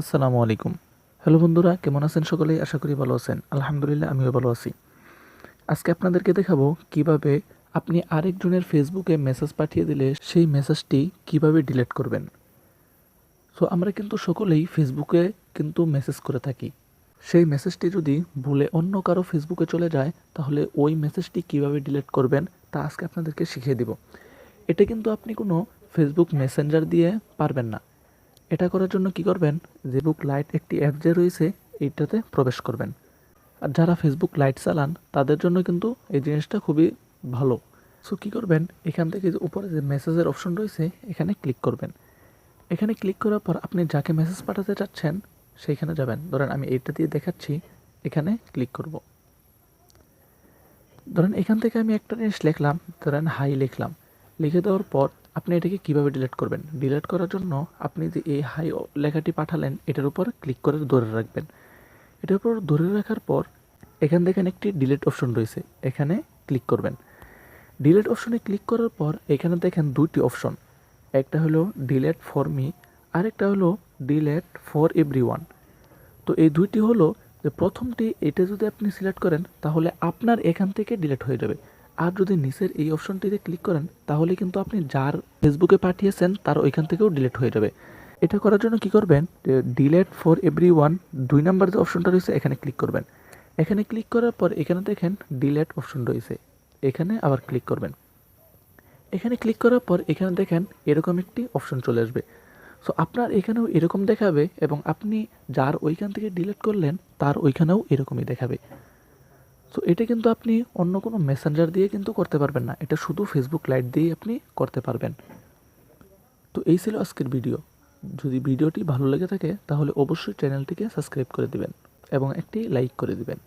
আসসালামু আলাইকুম। হ্যালো বন্ধুরা, কেমন আছেন সকলেই আশা করি ভালো আছেন। আলহামদুলিল্লাহ, আমিও ভালো আছি। আজকে আপনাদেরকে দেখাবো কীভাবে আপনি আরেকজনের ফেসবুকে মেসেজ পাঠিয়ে দিলে সেই মেসেজটি কীভাবে ডিলিট করবেন। সো আমরা কিন্তু সকলেই ফেসবুকে কিন্তু মেসেজ করে থাকি। সেই মেসেজটি যদি ভুলে অন্য কারও ফেসবুকে চলে যায়, তাহলে ওই মেসেজটি কীভাবে ডিলিট করবেন, তা আজকে আপনাদেরকে শিখিয়ে দিব। এটা কিন্তু আপনি কোনো ফেসবুক মেসেঞ্জার দিয়ে পারবেন না। এটা করার জন্য কি করবেন? ফেসবুক লাইট একটি অ্যাপ যে রয়েছে, এইটাতে প্রবেশ করবেন। আর যারা ফেসবুক লাইট চালান, তাদের জন্য কিন্তু এই জিনিসটা খুবই ভালো। সো কী করবেন? এখান থেকে যে উপরে যে মেসেজের অপশন রয়েছে, এখানে ক্লিক করবেন। এখানে ক্লিক করার পর আপনি যাকে মেসেজ পাঠাতে চাচ্ছেন, সেইখানে যাবেন। ধরেন আমি এইটা দিয়ে দেখাচ্ছি, এখানে ক্লিক করব। ধরেন এখান থেকে আমি একটা জিনিস লিখলাম, ধরেন হাই লিখলাম। লিখে দেওয়ার পর আপনি এটাকে কীভাবে ডিলিট করবেন? ডিলিট করার জন্য আপনি যে এই হাই লেখাটি পাঠালেন, এটার উপর ক্লিক করে ধরে রাখবেন। এটার উপর ধরে রাখার পর এখান থেকে একটি ডিলিট অপশন রয়েছে, এখানে ক্লিক করবেন। ডিলিট অপশনে ক্লিক করার পর এখানে দেখেন দুটি অপশন একটা হলো ডিলেট ফর মি আরেকটা হলো ডিলেট ফর এভরি ওয়ান তো এই দুইটি হলো যে প্রথমটি এটা যদি আপনি সিলেক্ট করেন, তাহলে আপনার এখান থেকে ডিলিট হয়ে যাবে। আর যদি নিচের এই অপশনটিতে ক্লিক করেন, তাহলে কিন্তু আপনি যার ফেসবুকে পাঠিয়েছেন তার ওইখান থেকেও ডিলিট হয়ে যাবে। এটা করার জন্য কি করবেন? ডিলেট ফর এভরি ওয়ান দুই নাম্বার যে অপশনটা রয়েছে, এখানে ক্লিক করবেন। এখানে ক্লিক করার পর এখানে দেখেন ডিলেট অপশন রয়েছে। এখানে আবার ক্লিক করবেন। এখানে ক্লিক করার পর এখানে দেখেন এরকম একটি অপশন চলে আসবে। সো আপনার এখানেও এরকম দেখাবে এবং আপনি যার ওইখান থেকে ডিলিট করলেন, তার ওইখানেও এরকমই দেখাবে। সো এটা কিন্তু আপনি অন্য কোনো মেসেঞ্জার দিয়ে কিন্তু করতে পারবেন না। এটা শুধু ফেসবুক লাইট দিয়েই আপনি করতে পারবেন। তো এই ছিল আজকের ভিডিও যদি ভিডিওটি ভালো লেগে থাকে, তাহলে অবশ্যই চ্যানেলটিকে সাবস্ক্রাইব করে দিবেন এবং একটি লাইক করে দিবেন।